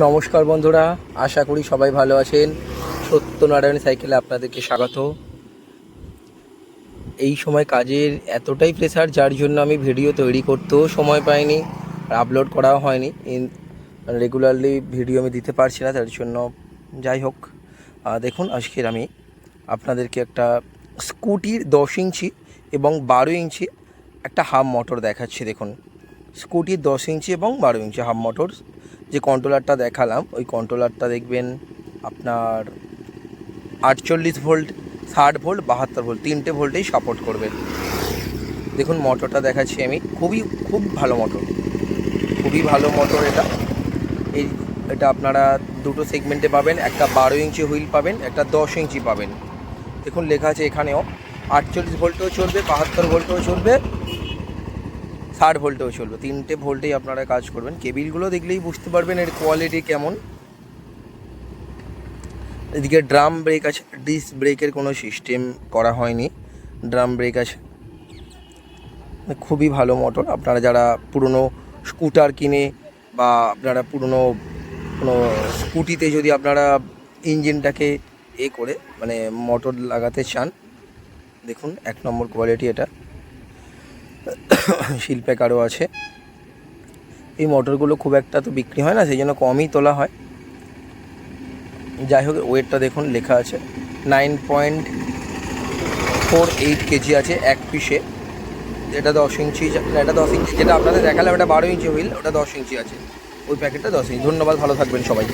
নমস্কার বন্ধুরা, আশা করি সবাই ভালো আছেন। সত্যনারায়ণ সাইকেলে আপনাদেরকে স্বাগত। এই সময় কাজের এতটাই প্রেসার যার জন্য আমি ভিডিও তৈরি করতেও সময় পাইনি, আর আপলোড করাও হয়নি। ইন রেগুলারলি ভিডিও আমি দিতে পারছি না, তার জন্য যাই হোক দেখুন, আজকের আমি আপনাদেরকে একটা স্কুটির দশ ইঞ্চি এবং বারো ইঞ্চি একটা হাফ মোটর দেখাচ্ছি, দেখুন। স্কুটির দশ ইঞ্চি এবং বারো ইঞ্চি হাফ মোটর যে কন্ট্রোলারটা দেখালাম, ওই কন্ট্রোলারটা দেখবেন আপনার আটচল্লিশ ভোল্ট, ষাট ভোল্ট, বাহাত্তর ভোল্ট, তিনটে ভোল্টেই সাপোর্ট করবে। দেখুন মোটরটা দেখাচ্ছি আমি, খুবই, খুব ভালো মোটর খুবই ভালো মোটর এটা। এই, এটা আপনারা দুটো সেগমেন্টে পাবেন, একটা বারো ইঞ্চি হুইল পাবেন, একটা দশ ইঞ্চি পাবেন। দেখুন লেখা আছে এখানেও, আটচল্লিশ ভোল্টেও চলবে, বাহাত্তর ভোল্টেও চলবে ষাট ভোল্টেও চলবে। তিনটে ভোল্টেই আপনারা কাজ করবেন। কেবিলগুলো দেখলেই বুঝতে পারবেন এর কোয়ালিটি কেমন। এদিকে ড্রাম ব্রেক আছে ডিস ব্রেকের কোনো সিস্টেম করা হয়নি। ড্রাম ব্রেক আছে। খুবই ভালো মোটর আপনারা যারা পুরনো স্কুটার কিনে বা আপনারা পুরনো কোনো স্কুটিতে যদি আপনারা ইঞ্জিনটাকে এ করে মানে মোটর লাগাতে চান, দেখুন এক নম্বর কোয়ালিটি এটা। শিল্পে কারও আছে। এই মোটরগুলো খুব একটা তো বিক্রি হয় না, সেই জন্য কমই তোলা হয়। যাই হোক, ওয়েটটা দেখুন, লেখা আছে nine point four eight kg আছে এক পিসে। এটা দশ ইঞ্চি, এটা দশ ইঞ্চি, যেটা আপনাদের দেখালাম, এটা বারো ইঞ্চি হুইল, ওটা দশ ইঞ্চি আছে। ওই প্যাকেটটা দশ ইঞ্চি। ধন্যবাদ, ভালো থাকবেন সবাই।